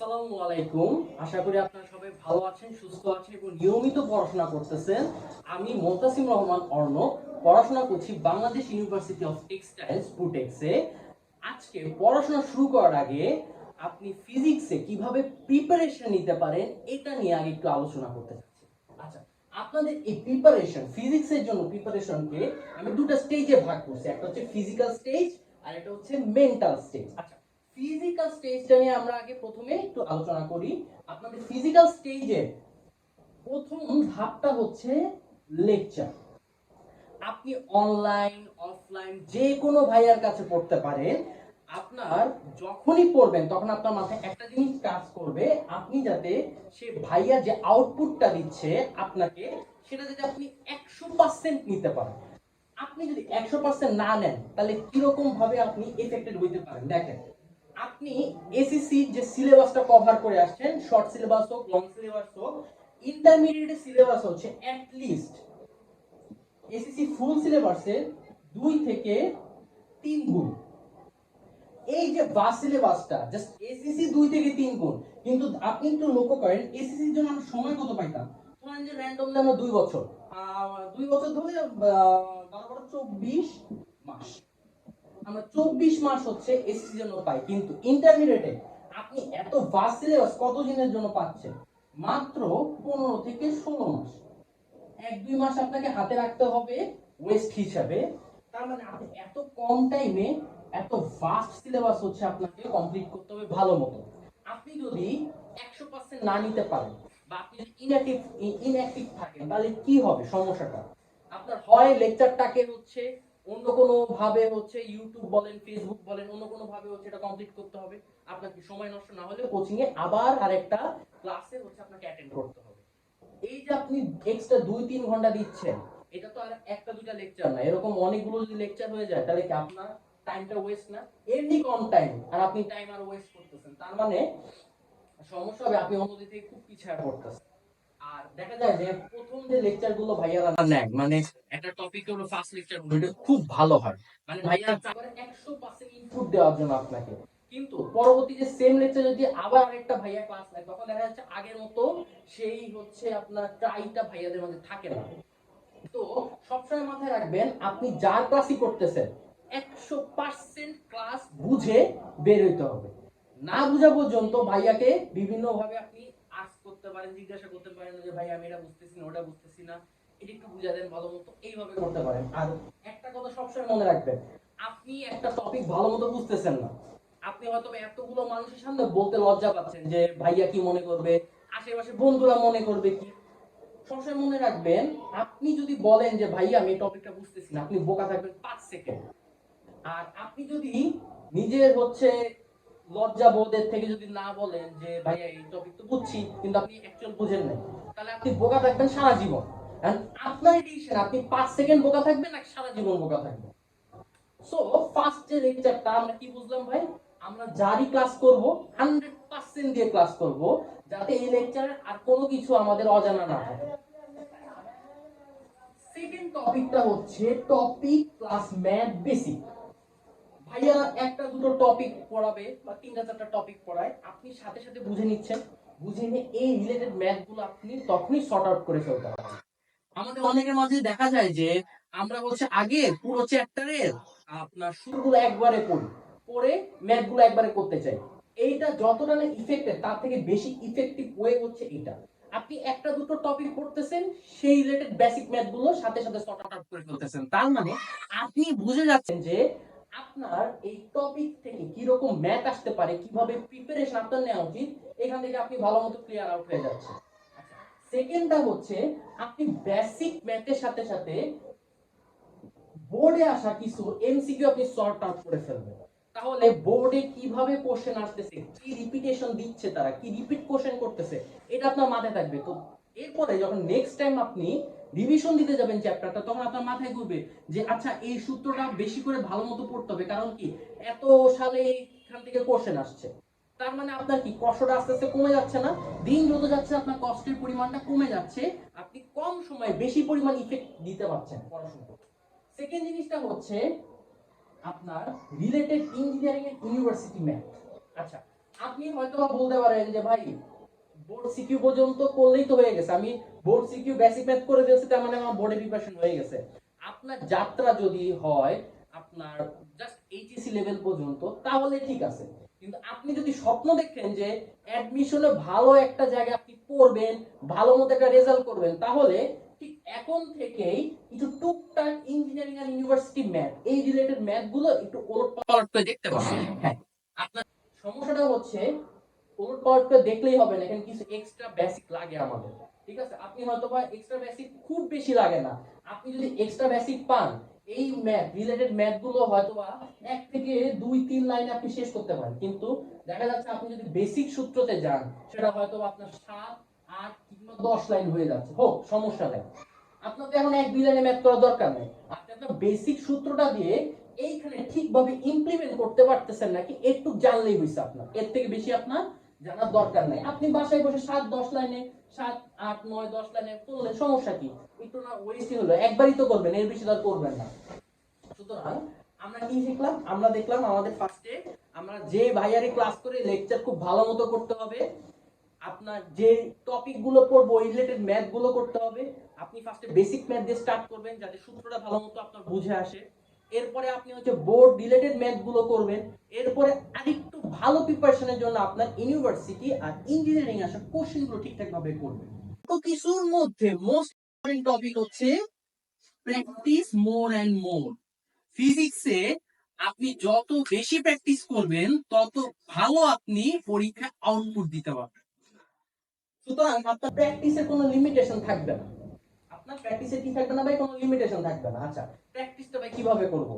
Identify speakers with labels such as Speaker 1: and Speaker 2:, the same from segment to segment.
Speaker 1: আসসালামু আলাইকুম। আশা করি আপনারা সবাই ভালো আছেন, সুস্থ আছেন এবং নিয়মিত পড়াশোনা করতেছেন। আমি মোতাসিম রহমান পড়াশোনা করছি বাংলাদেশ ইউনিভার্সিটি অফ টেক্সটাইলস আজকে পড়াশোনা শুরু করার আগে আপনি ফিজিক্সে কীভাবে প্রিপারেশন নিতে পারেন, এটা নিয়ে আগে একটু আলোচনা করতে চাচ্ছি। আচ্ছা আপনাদের এই প্রিপারেশন ফিজিক্সের জন্য প্রিপারেশনকে আমি দুটো স্টেজে ভাগ করছি। একটা হচ্ছে ফিজিক্যাল স্টেজ আর একটা হচ্ছে মেন্টাল স্টেজ আচ্ছা ফিজিক্যাল স্টেজটা নিয়ে আমরা আগে প্রথমে একটু আলোচনা করি। আপনাদের ফিজিক্যাল স্টেজে প্রথম ধাপটা হচ্ছে লেকচার আপনি অনলাইন অফলাইন যে কোনো ভাইয়ার কাছে পড়তে পারেন, আপনার যখনই পড়বেন, তখন আপনার মাথায় একটা জিনিস কাজ করবে, আপনি যাতে সে ভাইয়া যে আউটপুটটা দিচ্ছে আপনাকে, সেটা যাতে আপনি একশো পার্সেন্ট নিতে পারেন। আপনি যদি একশো পার্সেন্ট না নেন, তাহলে কীরকম ভাবে আপনি এফেক্টেড হইতে পারেন? দেখেন আপনি এসিসি যে সিলেবাসটা কভার করে আসছেন শর্ট সিলেবাস হোক লং সিলেবাস হোক ইন্টারমিডিয়েট সিলেবাস হচ্ছে অ্যাট লিস্ট এসিসি ফুল সিলেবাসের দুই থেকে তিন গুণ। এই যে বাস সিলেবাসটা জাস্ট এসিসি দুই থেকে তিন গুণ, কিন্তু আপনি একটু লক্ষ্য করেন এসিসির জন্য আমরা সময় কত পাইতাম? ধরেন যে র্যান্ডমলি আমরা দুই বছর। দুই বছর ধরে বারো বারো চব্বিশ মাস। আমরা চব্বিশ মাস হচ্ছে এসিসির জন্য পাই, কিন্তু ইন্টারমিডিয়েটে আপনি এত ভাস্ট সিলেবাস কত দিনের জন্য পাচ্ছেন? মাত্র পনেরো থেকে ষোলো মাস। এক, দুই মাস আপনাকে হাতে রাখতে হবে ওয়েস্ট হিসাবে। তার মানে আপনি এত কম টাইমে এত ভাস্ট সিলেবাস হচ্ছে আপনাকে কমপ্লিট করতে হবে ভালো মতো। আপনি যদি একশো পার্সেন্ট না নিতে পারেন বা আপনি যদি ইনঅ্যাক্টিভ ইনঅ্যাক্টিভ থাকেন, তাহলে কি হবে সমস্যাটা? আপনার হয় লেকচারটাকে হচ্ছে অন্য কোনো ভাবে হচ্ছে ইউটিউব বলেন ফেসবুক বলেন অন্য কোনো ভাবে হচ্ছে এটা কমপ্লিট করতে হবে। আপনার কি সময় নষ্ট না হলে কোচিং এ আবার আরেকটা ক্লাসে হচ্ছে আপনাকে অ্যাটেন্ড করতে হবে। এই যে আপনি এক্সট্রা দুই তিন ঘণ্টা দিচ্ছেন, এটা তো আর একটা দুইটা লেকচার না। এরকম অনেকগুলো যদি লেকচার হয়ে যায়, তাহলে কি আপনার টাইমটা ওয়েস্ট না? এমনি কম টাইম আর আপনি টাইম আর ওয়েস্ট করতেছেন। তার মানে সমস্যা হবে, আপনি অন্যদিক খুব পিছিয়ে পড়তেছেন। আর দেখা যায় যে প্রথম যে লেকচারগুলো ভাইয়ারা নেন মানে একটা টপিক হলো ফার্স্ট লেকচারগুলো খুব ভালো হয়। মানে একশো পার্সেন্ট ইনপুট দেওয়ার জন্য আপনাকে। কিন্তু পরবর্তী যে সেম লেকচার যদি আবার আরেকটা ভাইয়া ক্লাস নেয় তখন দেখা যাচ্ছে আগের মতো সেই হচ্ছে আপনার ট্রাইটা ভাইয়াদের মধ্যে থাকে না। তো সবসময় মাথায় রাখবেন আপনি যার ক্লাসই করতেছেন একশো পার্সেন্ট ক্লাস বুঝে বের হইতে হবে। না বুঝা পর্যন্ত ভাইয়াকে বিভিন্ন ভাবে আপনি পারেন জিজ্ঞাসা করতে পারেন যে, ভাই, আমি এটা বুঝতেছি না, ওটা বুঝতেছি না। এটা একটু বুঝা দেন ভালো মতো এইভাবে করতে পারেন। আর একটা কথা সবসময় মনে রাখবেন, আপনি একটা টপিক ভালো মতো বুঝতেছেন না। আপনি হয়তো এতগুলো মানুষের সামনে বলতে লজ্জা পাচ্ছেন যে, ভাইয়া কি মনে করবে? আশেপাশে বন্ধুরা মনে করবে কি? সবসময় মনে রাখবেন, আপনি যদি বলেন যে, ভাইয়া, আমি টপিকটা বুঝতেছি না, আপনি বোকা থাকবেন পাঁচ সেকেন্ড। আর আপনি যদি নিজের হচ্ছে লজ্জা বোধের থেকে যদি না বলেন যে, ভাইয়া, এই টপিক তো বুঝছি, কিন্তু আপনি অ্যাকচুয়াল বুঝেন না তাহলে আপনি বোকা থাকবেন সারা জীবন। আপনার ডিসিশন আপনি পাঁচ সেকেন্ড বোকা থাকবেন সারা জীবন বোকা থাকবেন? সো ফার্স্ট যে লেকচারটা আমরা কি বুঝলাম ভাই? আমরা যারই ক্লাস করব হান্ড্রেড পার্সেন্ট দিয়ে ক্লাস করব, যাতে এই লেকচারের আর কোনো কিছু আমাদের অজানা না থাকে সেকেন্ড টপিকটা হচ্ছে টপিক প্লাস ম্যাথ বেসিক ভাইয়া একটা দুটো টপিক পড়াবে বা তিনটা চারটা টপিক পড়ায়। আপনি সাথে সাথে বুঝে নিচ্ছেন। বুঝে নিয়ে এই রিলেটেড ম্যাথগুলো আপনি তখনই সর্ট আউট করে ফেলতে পারবেন আমাদের অনেকের মাঝে দেখা যায় যে আমরা হচ্ছে আগে পুরো চ্যাপ্টারের আপনার শুরুগুলো একবারে পড়ি, পড়ে ম্যাথগুলো একবারে করতে চাই। এইটা যতটা না ইফেক্টেড তার থেকে বেশি ইফেক্টিভ ওয়ে হচ্ছে এটা। আপনি একটা দুটো টপিক পড়তেছেন, সেই রিলেটেড বেসিক ম্যাথগুলো সাথে সাথে সর্ট আউট করে ফেলতেছেন। তার মানে আপনি বুঝে যাচ্ছেন যে আপনার এই টপিক থেকে কি রকম ম্যাথ আসতে পারে, কীভাবে প্রিপারেশন আপনার নেওয়া উচিত, এখান থেকে আপনি ভালো মতো ক্লিয়ার আউট হয়ে যাচ্ছে। সেকেন্ডটা হচ্ছে, আপনি বেসিক ম্যাথের সাথে সাথে বোর্ডে আসা কিছু এমসিকিউ আপনি সর্ট আউট করে ফেলবেন। তাহলে বোর্ডে কীভাবে কোশ্চেন আসতেছে, কি রিপিটেশন দিচ্ছে তারা, কি রিপিট কোশ্চেন করতেছে, এটা আপনার মাথায় থাকবে। তো এরপরে যখন নেক্সট টাইম আপনি রিভিশন দিতে যাবেন চ্যাপ্টারটা তখন আপনার মাথায় ঘুরবে যে আচ্ছা এই সূত্রটা বেশি করে ভালো মতো পড়তে হবে, কারণ কি? এত সালে এখান থেকে কোশ্চেন আসছে। তার মানে আপনার কি, কষ্টটা আস্তে আস্তে কমে যাচ্ছে না? দিন যত যাচ্ছে, আপনার কষ্টের পরিমাণটা কমে যাচ্ছে। আপনি কম সময়ে বেশি পরিমাণ ইফেক্ট দিতে পারছেন পড়াশোনা সেকেন্ড জিনিসটা হচ্ছে আপনার রিলেটেড ইঞ্জিনিয়ারিং এর ইউনিভার্সিটি ম্যাথ আচ্ছা আপনি হয়তো বলতে পারেন যে, ভাই বোর্ড সিকিউ পর্যন্ত করলেই তো হয়ে গেছে। আমি বোর্ড সিকিউ বেসিক ম্যাথ করে দিয়েছি তার মানে আমার বোর্ডে প্রিপারেশন হয়ে গেছে। আপনার যাত্রা যদি হয় আপনার জাস্ট এইচএসসি লেভেল পর্যন্ত তাহলে ঠিক আছে। কিন্তু আপনি যদি স্বপ্ন দেখেন যে অ্যাডমিশনে ভালো একটা জায়গায় আপনি পড়বেন ভালো মতো একটা রেজাল্ট করবেন তাহলে ঠিক এখন থেকেই কিছু টুকটাক ইঞ্জিনিয়ারিং আর ইউনিভার্সিটি ম্যাথ এই রিলেটেড ম্যাথগুলো একটু ওলট পালট করে দেখতে পাবেন হ্যাঁ। আপনার সমস্যাটা হচ্ছে পালট করে দেখলেই হবে না। এখানে কিছু এক্সট্রা বেসিক লাগে আমাদের। ঠিক আছে? আপনি হয়তো বা এক্সট্রা বেসিক খুব বেশি লাগে না। আপনি যদি এক্সট্রা বেসিক পান, এই ম্যাথ রিলেটেড ম্যাথগুলো হয়তো বা এক থেকে দুই, তিন লাইনে আপনি শেষ করতে পারেন। কিন্তু দেখা যাচ্ছে আপনি যদি বেসিক সূত্রতে যান, সেটা হয়তো আপনার সাত, আট কিংবা দশ লাইন হয়ে যাচ্ছে। হোক, সমস্যা নেই। আপনার এখন এক, দুই লাইনে ম্যাথ করার দরকার নেই। আপনি আপনার বেসিক সূত্রটা দিয়ে এইখানে ঠিকভাবে ইমপ্লিমেন্ট করতে পারতেছেন নাকি একটু জানলেই হয়েছে আপনার। এর থেকে বেশি আপনার জানার দরকার নাই। আপনি বাসায় বসে সাত, দশ লাইনে, সাত, আট, নয়, দশ লাইনে করলে সমস্যা কি? একটু না ওয়েস্টিং হলো, একবারই তো করবেন, এর বেশি তো আর করবেন না। সুতরাং আমরা কি শিখলাম? আমরা দেখলাম আমাদের ফার্স্টে আমরা যে ভাইয়ারে ক্লাস করে লেকচার খুব ভালো মতো করতে হবে, আপনার যে টপিকগুলো পড়ব, ওই রিলেটেড ম্যাথগুলো করতে হবে, আপনি ফার্স্টে বেসিক ম্যাথ দিয়ে স্টার্ট করবেন, যাতে সূত্রটা ভালো মতো আপনার বুঝে আসে। এরপরে আপনি হচ্ছে বোর্ড রিলেটেড ম্যাথগুলো করবেন। এরপরে আরেকটু ভালো প্রিপারেশনের জন্য আপনার ইউনিভার্সিটি আর ইঞ্জিনিয়ারিং আসা কোশ্চেনগুলো ঠিকঠাক ভাবে করবেন। তো কিছুর মধ্যে মোস্ট ইম্পর্টেন্ট টপিক হচ্ছে প্র্যাকটিস মোর এন্ড মোর ফিজিক্সে আপনি যত বেশি প্র্যাকটিস করবেন তত ভালো আপনি পরীক্ষা আউটপুট দিতে পারবেন। সুতরাং আপনার প্র্যাকটিসের কোনো লিমিটেশন থাকবে না। লিমিটেশন থাকবে না আচ্ছা প্র্যাকটিসটা ভাই কীভাবে করব?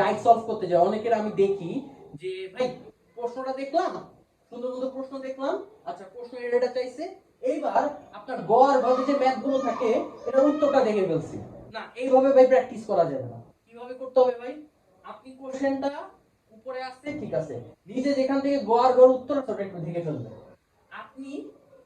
Speaker 1: গাইড সলভ করতে যাই, অনেকের আমি দেখি ভাই, প্রশ্নটা দেখলাম, সুন্দর সুন্দর প্রশ্ন দেখলাম আচ্ছা প্রশ্ন এইবার আপনার গড় ভাবে যে ম্যাথগুলো থাকে, এটার উত্তরটা দেখে ফেলছি। না, এইভাবে ভাই প্র্যাকটিস করা যাবে না। কীভাবে করতে হবে ভাই? আপনি কোশ্চেনটা উপরে আসছে, ঠিক আছে। নিচে যেখান থেকে গড় গড় উত্তর ওটা একটু দেখে ফেলবেন। আপনি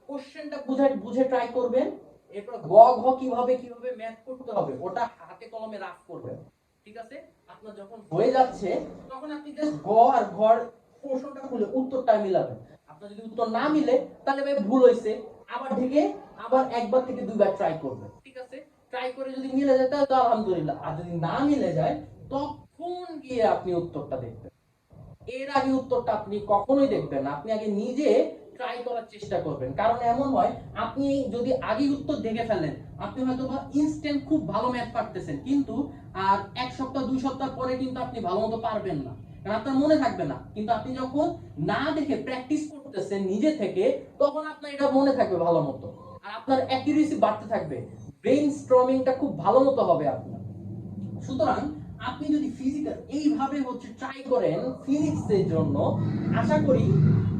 Speaker 1: কোশ্চেনটা বুঝে বুঝে ট্রাই করবেন। এরপর গ ঘ কীভাবে কীভাবে ম্যাথ করতে হবে ওটা হাতে কলমে রাফ করবেন। ঠিক আছে? আপনার যখন হয়ে যাচ্ছে তখন আপনি জাস্ট গ আর ঘর প্রশ্নটা খুলে উত্তরটা মিলাবেন। আপনার যদি উত্তর না মিলে তাহলে ভাই ভুল হয়েছে। আবার থেকে আবার একবার থেকে দুইবার ট্রাই করবেন। ঠিক আছে? ট্রাই করে যদি মিলে যায় তাহলে তো আলহামদুলিল্লাহ। আর যদি না মিলে যায় তখন গিয়ে আপনি উত্তরটা দেখবেন। এর আগে উত্তরটা আপনি কখনোই দেখবেন না। আপনি আগে নিজে ট্রাই করার চেষ্টা করবেন। কারণ এমন হয়, আপনি যদি আগে উত্তর দেখে ফেলেন আপনি হয়তো বা ইনস্ট্যান্ট খুব ভালো ম্যাথ পারতেছেন, কিন্তু আর এক সপ্তাহ, দুই সপ্তাহ পরে কিন্তু আপনি ভালো মতো পারবেন না। কারণ আপনার মনে থাকবে না। কিন্তু আপনি যখন না দেখে প্র্যাকটিস করতেছেন নিজে থেকে, তখন আপনার এটা মনে থাকবে ভালো মতো। আর আপনার অ্যাকিউরেসি বাড়তে থাকবে। স্ট্রমিংটা খুব ভালো মতো হবে আপনার। সুতরাং আপনি যদি ফিজিক্যাল এইভাবে হচ্ছে ট্রাই করেন ফিজিক্সের জন্য, আশা করি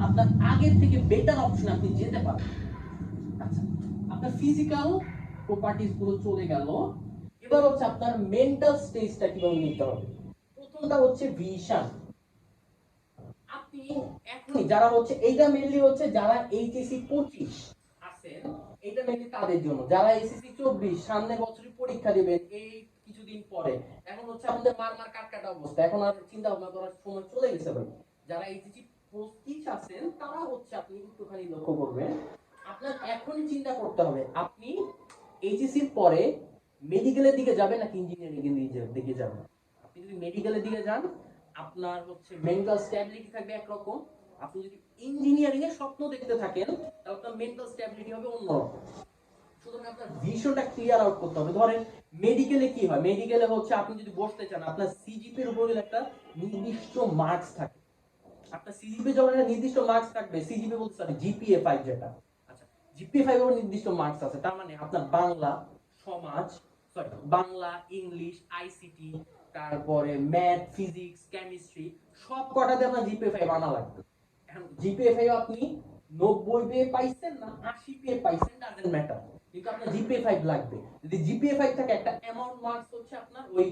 Speaker 1: আপনার আগের থেকে বেটার অপশন আপনি যেতে পারবেন। আচ্ছা আপনার ফিজিক্যাল প্রপার্টিজগুলো চলে গেল। এবার হচ্ছে আপনার মেন্টাল স্টেজটা কীভাবে নিতে হবে? প্রথমটা হচ্ছে ভিশন আপনি এখনই যারা হচ্ছে, এইটা মেনলি হচ্ছে যারা এইচএসসি পঁচিশ আছেন এটা মেনলি তাদের জন্য। যারা এসএসসি চব্বিশ, সামনে বছরই পরীক্ষা দিবেন, এই কিছুদিন পরে। এখন হচ্ছে আমাদের মার মার অবস্থা। এখন আর চিন্তা ভাবনা করার সময় চলে গেছে যারা এইচএসসি পঁচিশ আছেন তারা হচ্ছে আপনি একটুখানি লক্ষ্য করবেন। আপনার এখনই চিন্তা করতে হবে আপনি এইচএসসির পরে মেডিকেলের দিকে যাবেন নাকি ইঞ্জিনিয়ারিং এর দিকে যাবেন? আপনি যদি মেডিকেলের দিকে যান আপনার হচ্ছে মেন্টাল স্ট্যাবিলিটি থাকবে একরকম। আপনি যদি ইঞ্জিনিয়ারিং এর স্বপ্ন দেখতে থাকেন তাহলে আপনার মেন্টাল স্ট্যাবিলিটি হবে অন্যরকম সুতরাং আপনার ভিশনটা ক্লিয়ার আউট করতে হবে। ধরেন মেডিকেলে কি হয়? মেডিকেলে হচ্ছে আপনি যদি বসতে চান আপনার সিজিপি এর উপরে একটা নির্দিষ্ট মার্কস থাকে আপনার সিজিপি যখন একটা নির্দিষ্ট মার্কস থাকবে সিজিপি বলতে পারে জিপিএ ফাইভ যেটা। আচ্ছা। জিপিএ ফাইভ এর নির্দিষ্ট মার্কস আছে তার মানে আপনার বাংলা সমাজ সরি বাংলা ইংলিশ আইসিটি তারপরে ম্যাথ ফিজিক্স কেমিস্ট্রি সব কটাতে আপনার জিপিএ ফাইভ আনা লাগবে। এখন জিপিএ ফাইভ আপনি নব্বই পেয়ে পাইছেন না আশি পেয়ে পাইছেন ডাজেন্ট ম্যাটার কিন্তু আপনার জিপিএ ফাইভ লাগবে। যদি জিপিএ ফাইভ থাকে একটা অ্যামাউন্ট মার্কস হচ্ছে আপনার ওই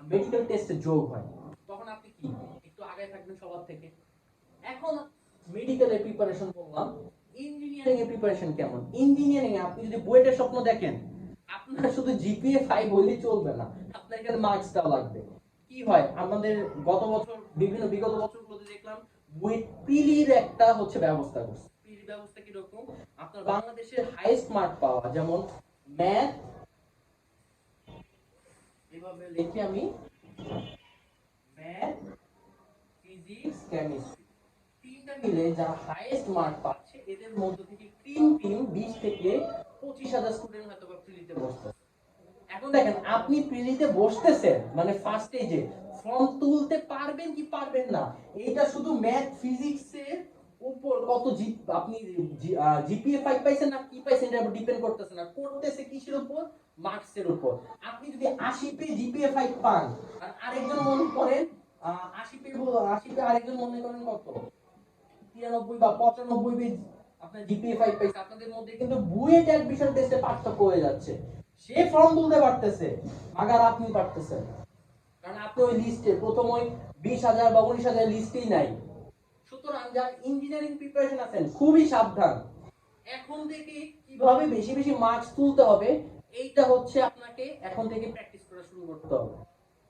Speaker 1: মেডিকেল টেস্টে যোগ হয়। তখন আপনি কি একটু আগে থাকবেন সবার থেকে? এখন মেডিকেলের প্রিপারেশন করলাম। ইঞ্জিনিয়ারিং এর প্রিপারেশন কেমন? ইঞ্জিনিয়ারিং এ আপনি যদি বুয়েটের স্বপ্ন দেখেন আপনার শুধু জিপিএ ফাইভ হইলে চলবে না। আপনার এখানে মার্কসটাও লাগবে। কি হয়? আমাদের গত বছর বিভিন্ন বিগত বছরগুলোতে দেখলাম বুয়েট প্রিলির একটা হচ্ছে ব্যবস্থা করছে। প্রিলির ব্যবস্থা কীরকম? আপনার বাংলাদেশের হাইয়েস্ট মার্ক পাওয়া যেমন ম্যাথ এভাবে লিখি আমি। ম্যাথ ফিজিক্স কেমিস্ট্রি মিলে যারা হাইয়েস্ট মার্ক পাচ্ছে, এদের মধ্য থেকে তিন টিম বিশ থেকে পঁচিশ হাজার স্টুডেন্ট হয়তো বা বসতেছে এখন দেখেন, আপনি প্রিলিতে বসতেছেন মানে ফার্স্ট স্টেজে ফর্ম তুলতে পারবেন কি পারবেন না, এইটা শুধু ম্যাথ ফিজিক্সের উপর কত জি আপনি জিপিএ ফাইভ পাইছেন না কি পাইছেন, এটা ডিপেন্ড করতেছে না, করতেছে কিসের উপর? মার্কসের উপর। আপনি যদি আশি পে জিপিএ ফাইভ পান, আর আরেকজন মনে করেন আশি পে আশি পে আরেকজন মনে করেন কত? তিরানব্বই বা পঁচানব্বই পে আপনার জিপিএ ফাইভ পাইছে আপনাদের মধ্যে কিন্তু বুয়েট অ্যাডমিশন টেস্টে পার্থক্য হয়ে যাচ্ছে। সে ফর্ম তুলতে পারতেছে, মাগার আপনি পারতেছেন। কারণ আপনি ওই লিস্টে প্রথম ওই বিশ হাজার বা উনিশ হাজার লিস্টেই নাই। সুতরাং যারা ইঞ্জিনিয়ারিং প্রিপারেশন আছেন, খুবই সাবধান। এখন থেকে কীভাবে বেশি বেশি মার্কস তুলতে হবে, এইটা হচ্ছে আপনাকে এখন থেকে প্র্যাকটিস করা শুরু করতে হবে।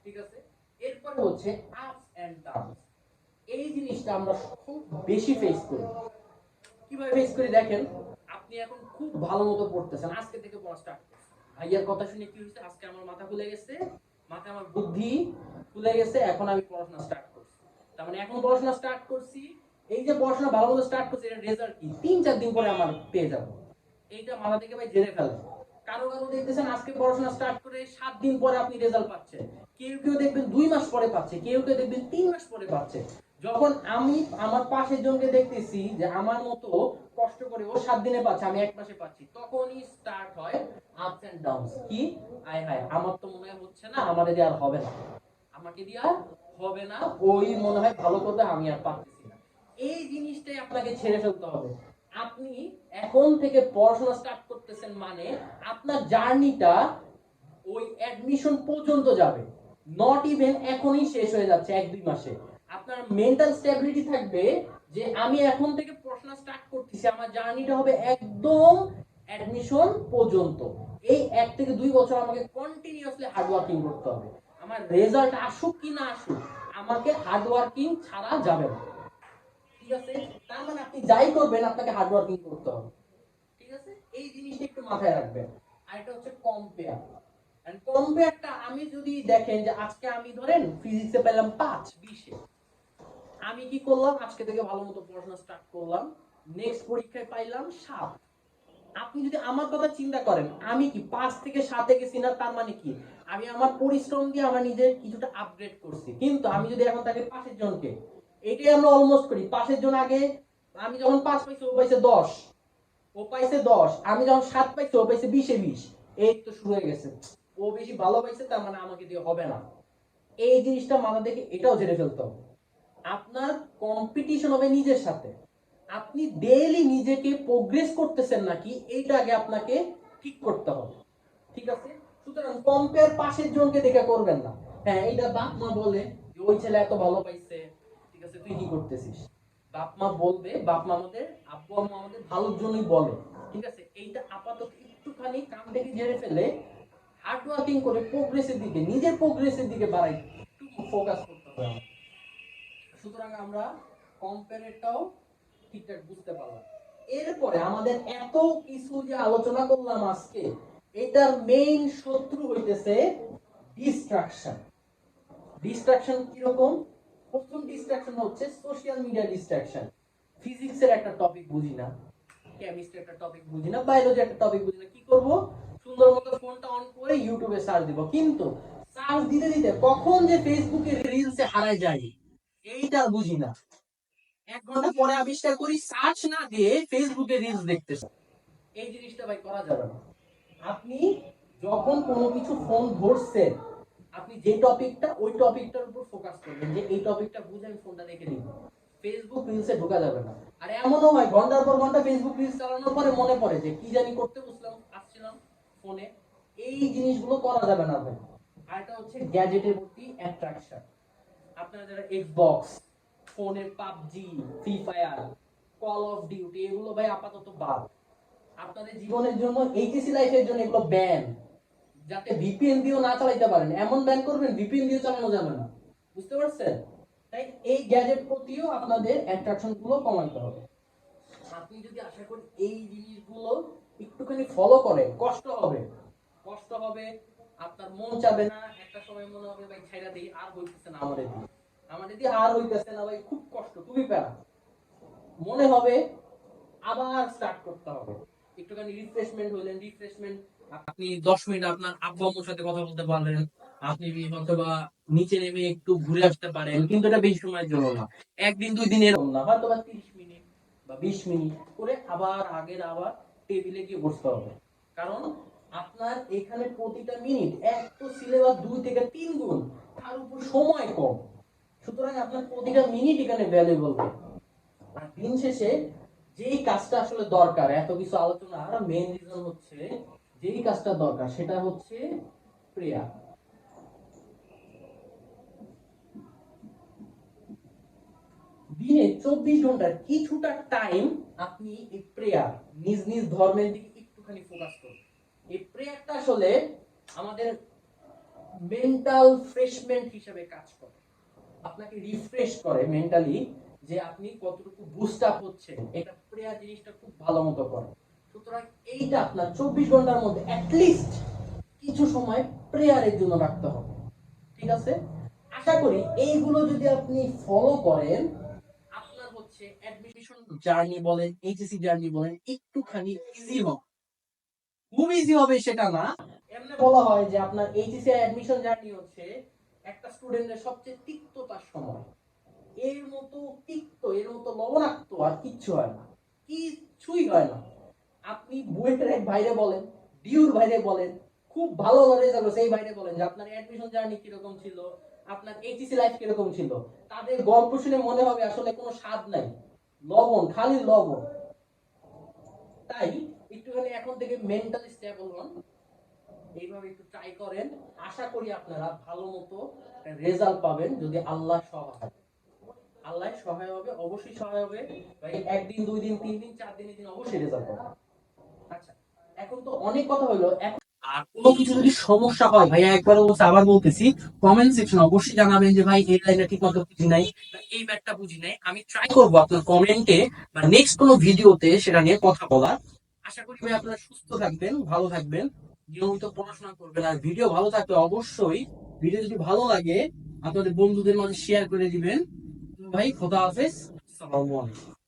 Speaker 1: ঠিক আছে? এরপরে হচ্ছে আপস এন্ড ডাউনস এই জিনিসটা আমরা খুব বেশি ফেস করি। কীভাবে ফেস করি দেখেন, আপনি এখন খুব ভালো মতো পড়তেছেন। আজকে থেকে পড়া স্টার্ট ভাইয়ার কথা শুনে কি হয়েছে? আজকে আমার মাথা খুলে গেছে মাথায় আমার বুদ্ধি খুলে গেছে, এখন আমি পড়াশোনা স্টার্ট করছি। তার মানে এখন পড়াশোনা স্টার্ট করছি। এই যে পড়াশোনা ভালো মতো স্টার্ট করছি, এর রেজাল্ট কি? তিন, চার দিন পরে আমার পেয়ে যাব। এইটা মাথা থেকে ভাই জেনে ফেলেন। কারও কারও দেখতেছেন, আজকে পড়াশোনা স্টার্ট করে সাত দিন পরে আপনি রেজাল্ট পাচ্ছেন। কেউ কেউ দেখবেন দুই মাস পরে পাচ্ছে, কেউ কেউ দেখবেন তিন মাস পরে পাচ্ছে। যখন আমি আমার পাশের জনকে দেখতেছি যে আমার মতো কষ্ট করে ও সাত দিনে পাচ্ছে, আমি এক মাসে পাচ্ছি, তখনই স্টার্ট হয় আপস এন্ড ডাউনস কি? আয় হায়, আমার তো মনে হচ্ছে না আমার দিয়ে আর হবে না। আমাকে দিয়ে আর হবে না, ওই মনে হয় ভালো করবে, আমি আর পারতেছি না। এই জিনিসটাই আপনাকে ছেড়ে ফেলতে হবে। আপনি এখন থেকে পড়াশোনা স্টার্ট করতেছেন মানে আপনার জার্নিটা ওই অ্যাডমিশন পর্যন্ত যাবে। নট ইভেন এখনই শেষ হয়ে যাচ্ছে এক দুই মাসে। আপনার মেন্টাল স্টেবিলিটি থাকবে যে আমি এখন থেকে পড়াশোনা স্টার্ট করতেছি, আমার জার্নিটা হবে একদম অ্যাডমিশন পর্যন্ত। এই এক থেকে দুই বছর আমাকে কন্টিনিউয়াসলি হার্ড ওয়ার্কিং করতে হবে। আমার রেজাল্ট আসুক কি না আসুক, আমাকে হার্ড ওয়ার্কিং ছাড়া যাবে না। ঠিক আছে? তার মানে আপনি যাই করবেন, আপনাকে হার্ড ওয়ার্কিং করতে হবে। ঠিক আছে? এই জিনিসটা একটু মাথায় রাখবেন। আর এটা হচ্ছে কম্পেয়ার কম্পেয়ারটা আমি যদি দেখেন যে আজকে আমি ধরেন ফিজিক্সে পেলাম পাঁচ, বিশে। আমি কি করলাম? আজকে থেকে ভালো মতো পড়াশোনা স্টার্ট করলাম। নেক্সট পরীক্ষায় পাইলাম সাত। আপনি যদি আমার কথা চিন্তা করেন, আমি কি পাঁচ থেকে সাতে গেছি না? তার মানে কি? আমি আমার পরিশ্রম দিয়ে আমার নিজের কিছুটা আপগ্রেড করছি। কিন্তু আমি যদি এখন তাকে পাশের জনকে, এটাই আমরা অলমোস্ট করি। পাশের জন আগে, আমি যখন পাঁচ পাইছি, ও পাইছে দশ। ও পাইছে দশ। আমি যখন সাত পাইছি, ও পাইছে বিশে বিশ। এই তো শুরু হয়ে গেছে। ও বেশি ভালো পাইছে, তার মানে আমাকে দিয়ে হবে না। এই জিনিসটা মাথা থেকে এটাও ঝেড়ে ফেলতে হবে। আপনার কম্পিটিশন হবে নিজের সাথে। আপনি ডেইলি নিজেকে প্রোগ্রেস করতেছেন নাকি, এইটা আগে আপনাকে ঠিক করতে হবে। ঠিক আছে? সুতরাং কম্পেয়ার পাশের জনকে দেখে করবেন না। হ্যাঁ এইটা বাপ মা বলে যে, ওই ছেলে এত ভালো পাইছে। ঠিক আছে, তুই কি করতেছিস? বাপ মা বলবে, বাপ মা আমাদের, আব্বু আম্মা আমাদের ভালোর জন্যই বলে। ঠিক আছে? এইটা আপাতত একটুখানি কাম থেকে ঝেড়ে ফেলে হার্ড ওয়ার্কিং করে প্রোগ্রেসের দিকে, নিজের প্রোগ্রেসের দিকে বাড়াই, একটু ফোকাস করতে হবে। সুতরাং আমরা কম্পেয়ারটাও ঠিকঠাক বুঝতে পারলাম। এরপরে আমাদের এত কিছু যে আলোচনা করলাম আজকে, এটার মেইন শত্রু হইতেছে ডিস্ট্রাকশন ডিস্ট্রাকশন কীরকম? প্রথম ডিস্ট্রাকশন হচ্ছে সোশ্যাল মিডিয়া ডিস্ট্রাকশন ফিজিক্সের একটা টপিক বুঝি না কেমিস্ট্রি একটা টপিক বুঝি না বায়োলজি একটা টপিক বুঝি না, কি করব? সুন্দর মতো ফোনটা অন করে ইউটিউবে সার্চ দিব। কিন্তু সার্চ দিতে দিতে কখন যে ফেসবুকে রিলসে হারায় যায় এইটা বুঝি না। এক ঘণ্টা পরে আবিষ্কার করি সার্চ না দিয়ে ফেসবুকে রিলস দেখতেছে। এই জিনিসটা ভাই করা যাবে না। আপনি যখন কোনো কিছু ফোন ধরছেন আপনি যে টপিকটা ওই টপিকটার উপর ফোকাস করবেন যে এই টপিকটা বুঝে আমি ফোনটা দেখে দিব ফেসবুক রিলসে ঢোকা যাবে না। আর এমনও হয়, ঘণ্টার পর ঘণ্টা ফেসবুক রিলস চালানোর পরে মনে পড়ে যে কি জানি করতে বসলাম, আসছিলাম ফোনে এই জিনিসগুলো করা যাবে না ভাই। এটা হচ্ছে গ্যাজেটের প্রতি অ্যাট্রাকশন আপনারা যারা এক্সবক্স ফোনে PUBG Free Fire Call of Duty এগুলো ভাই আপাতত বাদ। আপনাদের জীবনের জন্য এইচএসসি লাইফের জন্য এগুলো ব্যান যাতে ভিপিএন দিয়েও না চালাইতে পারেন। এমন ব্যান করবেন ভিপিএন দিয়ে চালানো যাবে না। বুঝতে পারছেন? তাই এই গ্যাজেট প্রতিও আপনাদের অ্যাট্রাকশনগুলো কমাইতে হবে। আপনি যদি আশা করেন এই জিনিসগুলো একটুখানি ফলো করে, কষ্ট হবে। কষ্ট হবে, আপনার মন চাবে না সময় মনে হবে, ভাই দিই, আর হইতেছে না আর হইতেছে না, ভাই, খুব কষ্ট, খুবই প্যারা। মনে হবে আবার স্টার্ট করতে হবে। একটুখানি রিফ্রেশমেন্ট রিফ্রেশমেন্ট আপনি দশ মিনিট আপনার আব্বু আম্মুর সাথে কথা বলতে পারলেন। আপনি নিচে নেমে একটু ঘুরে আসতে পারেন, কিন্তু এটা বেশি সময়ের জন্য না। একদিন, দুই দিন এরকম না হয়তো বা তিরিশ মিনিট বা বিশ মিনিট করে আবার আগের আবার টেবিলে গিয়ে বসতে হবে। কারণ আপনার এখানে প্রতিটা মিনিট এক তো সিলেবাস দুই থেকে তিন গুণ, তার উপর সময় কম। সুতরাং আপনার প্রতিটা মিনিট এখানে ভ্যালুয়েবল আর দিন শেষে যেই কাজটা আসলে দরকার, এত কিছু আলোচনা, আর মেইন রিজন হচ্ছে যেই কাজটা দরকার, সেটা হচ্ছে প্রেয়ার দিনে চব্বিশ ঘণ্টার কিছুটা টাইম আপনি প্রেয়ার নিজ নিজ ধর্মের দিকে একটুখানি ফোকাস করুন। এই প্রেয়ারটা আসলে আমাদের মেন্টাল ফ্রেশমেন্ট হিসেবে কাজ করে। আপনাকে রিফ্রেশ করে মেন্টালি যে আপনি কতটুকু বুস্ট আপ হচ্ছে এটা প্রেয়ার জিনিসটা খুব ভালো মতো করে। সুতরাং এইটা আপনার চব্বিশ ঘণ্টার মধ্যে অ্যাটলিস্ট কিছু সময় প্রেয়ারের জন্য রাখতে হবে। ঠিক আছে? আশা করি এইগুলো যদি আপনি ফলো করেন, আপনার হচ্ছে অ্যাডমিশন জার্নি বলেন এইচএসসি জার্নি বলেন, একটুখানি ইজি হবে। খুব ইজি হবে সেটা না। এমনি বলা হয় যে আপনার এইচএসসি অ্যাডমিশন জার্নি হচ্ছে একটা স্টুডেন্টের সবচেয়ে তিক্ততার সময়। এর মতো তিক্ত, এর মতো লবণাক্ত আর কিচ্ছু হয় না। কিচ্ছুই হয় না। আপনি বুয়েটের এক ভাইরে বলেন ডিউর ভাইরে বলেন, খুব ভালো রেজাল্ট সেই ভাইরে বলেন যে আপনার অ্যাডমিশন জার্নি কীরকম ছিল, আপনার এইচএসসি লাইফ কীরকম ছিল। তাদের গল্প শুনে মনে হবে আসলে কোনো স্বাদ নাই। লবণ, খালি লবণ। তাই একটুখানি এখন থেকে স্টেবল হন। এইভাবে একটু ট্রাই করেন। আশা করি আপনারা ভালো মতো রেজাল্ট পাবেন যদি আল্লাহ সহায় আল্লাহ সহায় হবে, অবশ্যই সহায় হবে। একদিন, দুই দিন, তিন দিন, চার দিন অবশ্যই রেজাল্ট পাবেন। আচ্ছা তো অনেক কথা হলো। আর কোনো কিছু যদি সমস্যা হয় আবার বলতেছি কমেন্ট সেকশন অবশ্যই জানাবেন যে, ভাই ঠিক মতো বুঝি নাই এই বুঝি নাই। আমি ট্রাই করব আপনার কমেন্টে বা নেক্সট কোনো ভিডিওতে সেটা নিয়ে কথা বলার। আশা করি ভাই আপনারা সুস্থ থাকবেন, ভালো থাকবেন, নিয়মিত পড়াশোনা করবেন, আর ভিডিও ভালো থাকলে অবশ্যই ভিডিও যদি ভালো লাগে, আপনাদের বন্ধুদের মাঝে শেয়ার করে দিবেন। ভাই, খোদা হাফেজ। সালামু আলাইকুম।